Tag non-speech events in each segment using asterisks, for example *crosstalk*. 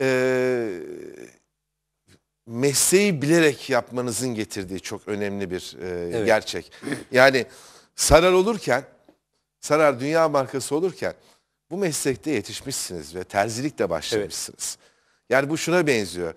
e, mesleği bilerek yapmanızın getirdiği çok önemli bir e, gerçek. Yani Sarar olurken, Sarar dünya markası olurken bu meslekte yetişmişsiniz ve terzilikle başlamışsınız. Yani bu şuna benziyor.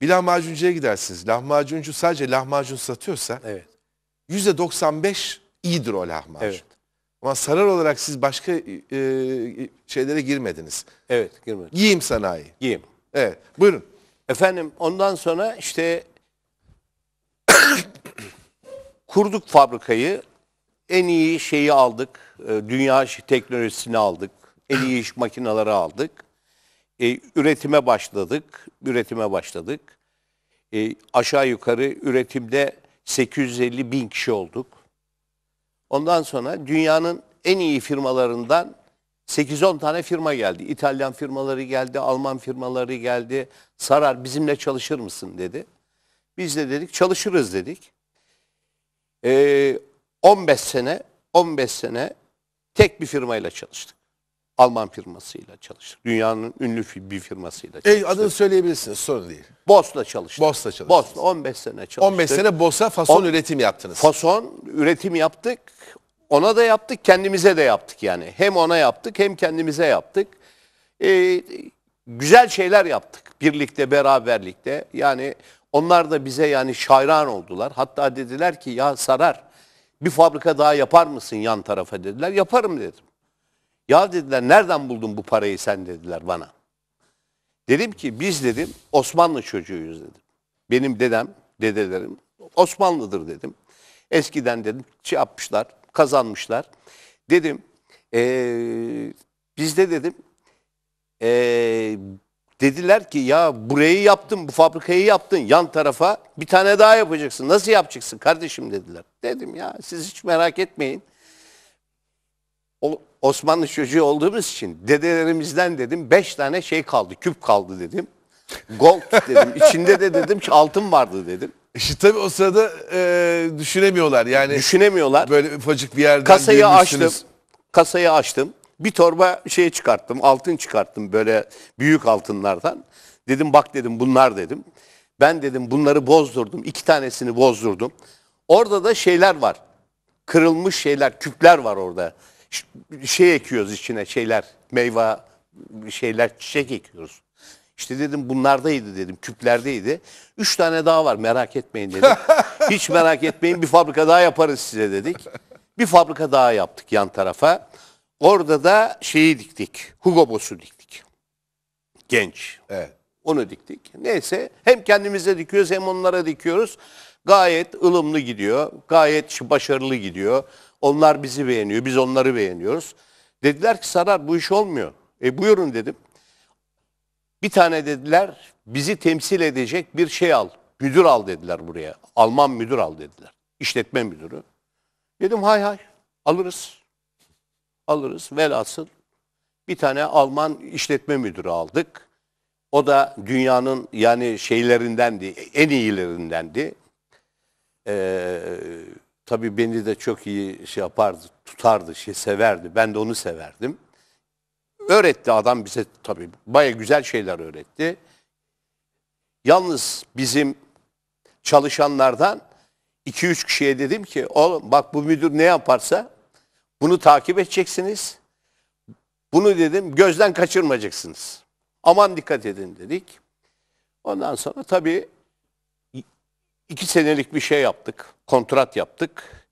Bir lahmacuncuya gidersiniz. Lahmacuncu sadece lahmacun satıyorsa Evet. %95 iyidir o lahmacun. Evet. Ama sarar olarak siz başka e, şeylere girmediniz. Evet, girmedi. Giyim sanayi. Giyim. Evet. Buyurun. Efendim ondan sonra işte *coughs* kurduk fabrikayı. En iyi şeyi aldık. e, Dünya teknolojisini aldık. En iyi iş makineleri aldık. E, üretime başladık. Üretime başladık. E, aşağı yukarı üretimde 850 bin kişi olduk. Ondan sonra dünyanın en iyi firmalarından 8-10 tane firma geldi. İtalyan firmaları geldi, Alman firmaları geldi. Sarar bizimle çalışır mısın dedi. Biz de dedik çalışırız dedik. Ee, 15 sene 15 sene tek bir firmayla çalıştık. Alman firmasıyla çalıştık. Dünyanın ünlü bir firmasıyla çalıştık. E, adını söyleyebilirsiniz sorun değil. Boss'la çalıştık. Boss'la çalıştınız. Boss'la 15 sene çalıştık. 15 sene BOS'a fason On- üretim yaptınız. Fason üretim yaptık. Ona da yaptık, kendimize de yaptık yani. Hem ona yaptık hem kendimize yaptık. Ee, güzel şeyler yaptık birlikte, beraberlikte. Yani onlar da bize yani şayran oldular. Hatta dediler ki ya Sarar bir fabrika daha yapar mısın yan tarafa dediler. Yaparım dedim. Ya dediler nereden buldun bu parayı sen dediler bana. Dedim ki biz dedim Osmanlı çocuğuyuz dedim. Benim dedem, dedelerim Osmanlıdır dedim. Eskiden dedim şey yapmışlar, kazanmışlar. Dedim eee bizde dedim eee, dediler ki ya burayı yaptın, bu fabrikayı yaptın yan tarafa bir tane daha yapacaksın. Nasıl yapacaksın kardeşim dediler. Dedim ya siz hiç merak etmeyin. Osmanlı çocuğu olduğumuz için dedelerimizden dedim beş tane şey kaldı, küp kaldı dedim. Gold dedim. İçinde de dedim ki altın vardı dedim. İşte tabii o sırada e, düşünemiyorlar. Yani Düşünemiyorlar. böyle ufacık bir yerden Kasayı açtım. Kasayı açtım. Bir torba şey çıkarttım. Altın çıkarttım böyle büyük altınlardan. Dedim bak dedim bunlar dedim. Ben dedim bunları bozdurdum. iki tanesini bozdurdum. Orada da şeyler var. Kırılmış şeyler, küpler var orada. Ş- Şey ekiyoruz içine şeyler, meyve şeyler, çiçek ekiyoruz. İşte dedim bunlardaydı dedim, küplerdeydi. Üç tane daha var merak etmeyin dedim. *laughs* Hiç merak etmeyin bir fabrika daha yaparız size dedik. Bir fabrika daha yaptık yan tarafa. Orada da şeyi diktik, Hugo Boss'u diktik. Genç. Evet. Onu diktik. Neyse hem kendimize dikiyoruz hem onlara dikiyoruz. Gayet ılımlı gidiyor. Gayet başarılı gidiyor. Onlar bizi beğeniyor. Biz onları beğeniyoruz. Dediler ki Sarar bu iş olmuyor. E buyurun dedim. Bir tane dediler bizi temsil edecek bir şey al. Müdür al dediler buraya. Alman müdür al dediler. İşletme müdürü. Dedim hay hay alırız. Alırız. Velhasıl bir tane Alman işletme müdürü aldık. O da dünyanın yani şeylerindendi, en iyilerindendi. Ee, tabii beni de çok iyi şey yapardı, tutardı, şey severdi. Ben de onu severdim. Öğretti adam bize tabii baya güzel şeyler öğretti. Yalnız bizim çalışanlardan 2-3 kişiye dedim ki oğlum bak bu müdür ne yaparsa bunu takip edeceksiniz. Bunu dedim gözden kaçırmayacaksınız. Aman dikkat edin dedik. Ondan sonra tabii iki senelik bir şey yaptık. Kontrat yaptık.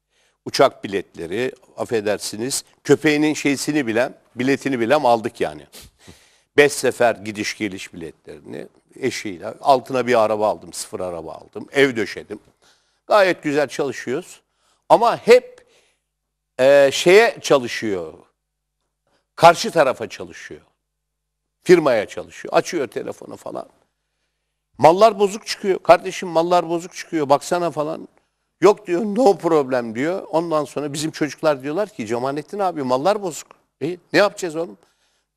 Uçak biletleri, affedersiniz, köpeğinin şeysini bilen, biletini bilen aldık yani. Beş sefer gidiş geliş biletlerini eşiyle. Altına bir araba aldım, sıfır araba aldım. Ev döşedim. Gayet güzel çalışıyoruz. Ama hep eee, şeye çalışıyor. Karşı tarafa çalışıyor. Firmaya çalışıyor. Açıyor telefonu falan. Mallar bozuk çıkıyor. Kardeşim mallar bozuk çıkıyor. Baksana falan. Yok diyor no problem diyor. Ondan sonra bizim çocuklar diyorlar ki Cemalettin abi mallar bozuk. E, ne yapacağız oğlum?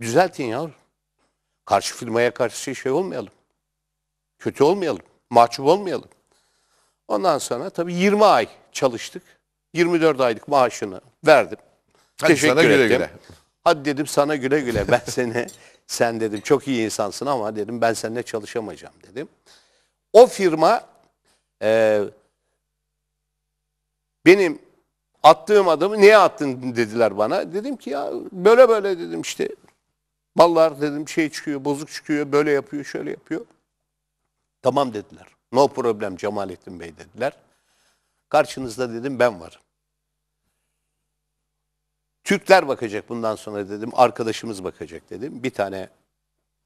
Düzeltin yavrum. Karşı firmaya karşı şey olmayalım. Kötü olmayalım. Mahcup olmayalım. Ondan sonra tabii 20 ay çalıştık. 24 aylık maaşını verdim. Hadi sana güle güle. Hadi dedim sana güle güle ben *laughs* seni sen dedim çok iyi insansın ama dedim ben seninle çalışamayacağım dedim. O firma e, benim attığım adımı niye attın dediler bana. Dedim ki ya böyle böyle dedim işte mallar dedim şey çıkıyor bozuk çıkıyor böyle yapıyor şöyle yapıyor. Tamam dediler. No problem Cemalettin Bey dediler. Karşınızda dedim ben varım. Türkler bakacak bundan sonra dedim. Arkadaşımız bakacak dedim. Bir tane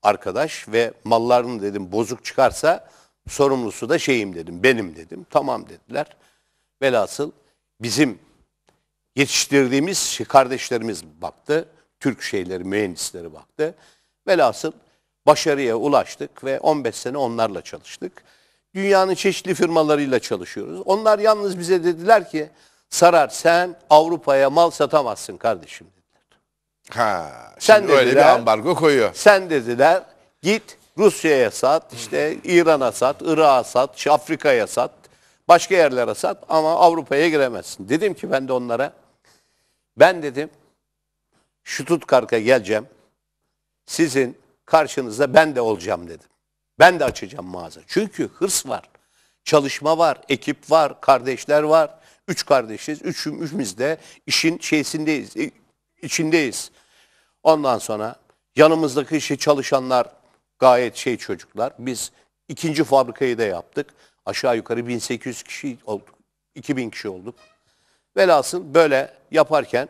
arkadaş ve malların dedim bozuk çıkarsa sorumlusu da şeyim dedim. Benim dedim. Tamam dediler. Velhasıl bizim yetiştirdiğimiz şey- kardeşlerimiz baktı. Türk şeyleri, mühendisleri baktı. Velhasıl başarıya ulaştık ve 15 sene onlarla çalıştık. Dünyanın çeşitli firmalarıyla çalışıyoruz. Onlar yalnız bize dediler ki Sarar sen Avrupa'ya mal satamazsın kardeşim dediler. Ha, Sen şimdi öyle dediler. bir ambargo koyuyor. Sen dediler git Rusya'ya sat, işte İran'a sat, Irak'a sat, Afrika'ya sat, başka yerlere sat ama Avrupa'ya giremezsin. Dedim ki ben de onlara ben dedim Stuttgart'a geleceğim. Sizin karşınızda ben de olacağım dedim. Ben de açacağım mağaza. Çünkü hırs var. Çalışma var, ekip var, kardeşler var. Üç kardeşiz. Üçüm, üçümüz de işin şeysindeyiz, i- içindeyiz. Ondan sonra yanımızdaki işi çalışanlar gayet şey çocuklar. Biz ikinci fabrikayı da yaptık. Aşağı yukarı 1800 kişi olduk. 2000 kişi olduk. Velhasıl böyle yaparken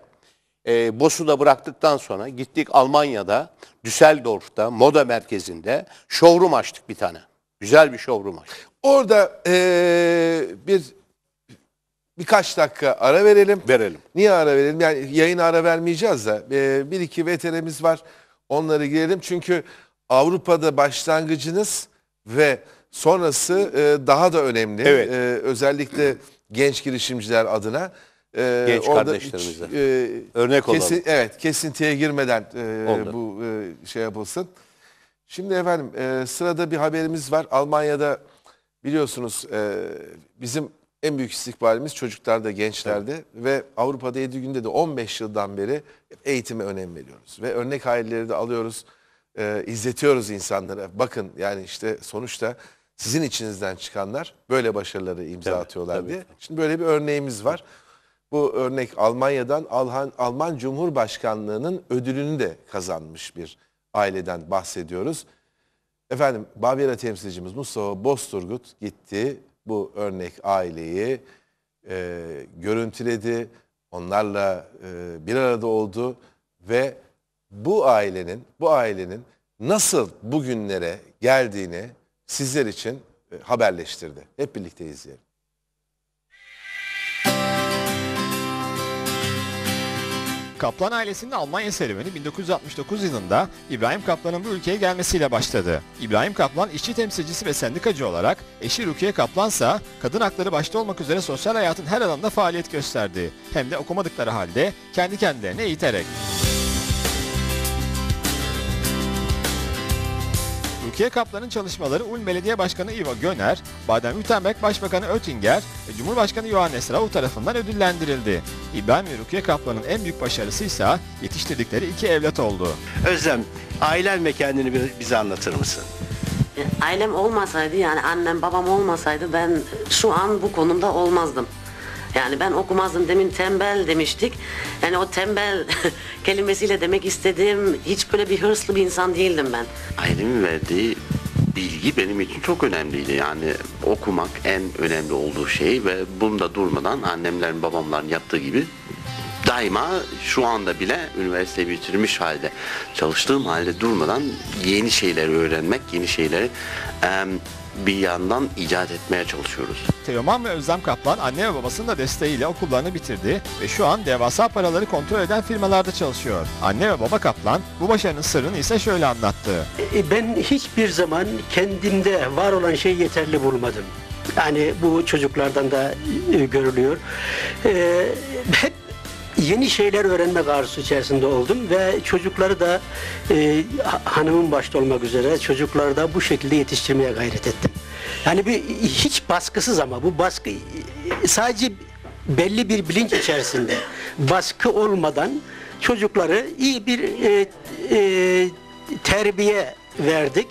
e, Bosu da bıraktıktan sonra gittik Almanya'da Düsseldorf'ta moda merkezinde showroom açtık bir tane. Güzel bir showroom açtık. Orada eee, bir birkaç dakika ara verelim. Verelim. Niye ara verelim? Yani yayına ara vermeyeceğiz da eee, bir iki veterimiz var. Onları girelim. Çünkü Avrupa'da başlangıcınız ve sonrası eee, daha da önemli. Evet. Eee, özellikle genç girişimciler adına. Eee, Genç orada kardeşlerimize. hiç, eee, Örnek olalım. Evet, kesintiye girmeden Olur. bu eee, şey yapılsın. Şimdi efendim eee, sırada bir haberimiz var. Almanya'da biliyorsunuz eee, bizim en büyük istikbalimiz çocuklarda, gençlerde ve Avrupa'da 7 günde de 15 yıldan beri eğitime önem veriyoruz. Ve örnek aileleri de alıyoruz, eee, izletiyoruz insanlara. Bakın yani işte sonuçta sizin içinizden çıkanlar böyle başarıları imza Tabii, atıyorlar tabii. diye. Şimdi böyle bir örneğimiz var. Bu örnek Almanya'dan Alhan, Alman Cumhurbaşkanlığı'nın ödülünü de kazanmış bir aileden bahsediyoruz. Efendim Bavyera temsilcimiz Mustafa Bosturgut gitti. Bu örnek aileyi e, görüntüledi. Onlarla e, bir arada oldu ve bu ailenin bu ailenin nasıl bugünlere geldiğini sizler için e, haberleştirdi. Hep birlikte izleyelim. Kaplan ailesinin Almanya serüveni 1969 yılında İbrahim Kaplan'ın bu ülkeye gelmesiyle başladı. İbrahim Kaplan işçi temsilcisi ve sendikacı olarak eşi Rukiye Kaplansa kadın hakları başta olmak üzere sosyal hayatın her alanında faaliyet gösterdi. Hem de okumadıkları halde kendi kendilerine eğiterek. Rukiye Kaplan'ın çalışmaları Ulm Belediye Başkanı Ivo Göner, Baden-Württemberg Başbakanı Oettinger ve Cumhurbaşkanı Johannes Rau tarafından ödüllendirildi. İbrahim ve Rukiye Kaplan'ın en büyük başarısı ise yetiştirdikleri iki evlat oldu. Özlem, ailen ve kendini bize anlatır mısın? Ailem olmasaydı yani annem babam olmasaydı ben şu an bu konumda olmazdım. Yani ben okumazdım demin tembel demiştik. Yani o tembel *laughs* kelimesiyle demek istediğim hiç böyle bir hırslı bir insan değildim ben. ailemin verdiği bilgi benim için çok önemliydi. Yani okumak en önemli olduğu şey ve bunda durmadan annemlerin babamların yaptığı gibi daima şu anda bile üniversite bitirmiş halde çalıştığım halde durmadan yeni şeyleri öğrenmek, yeni şeyleri bir yandan icat etmeye çalışıyoruz. Teoman ve Özlem Kaplan anne ve babasının da desteğiyle okullarını bitirdi ve şu an devasa paraları kontrol eden firmalarda çalışıyor. Anne ve baba Kaplan bu başarının sırrını ise şöyle anlattı. E, Ben hiçbir zaman kendimde var olan şeyi yeterli bulmadım. Yani bu çocuklardan da e, görülüyor. E, hep yeni şeyler öğrenmek arzusu içerisinde oldum ve çocukları da e, ha- hanımın başta olmak üzere çocukları da bu şekilde yetiştirmeye gayret ettim. Yani bir hiç baskısız ama bu baskı e, sadece belli bir bilinç içerisinde baskı olmadan çocukları iyi bir e, e, terbiye verdik.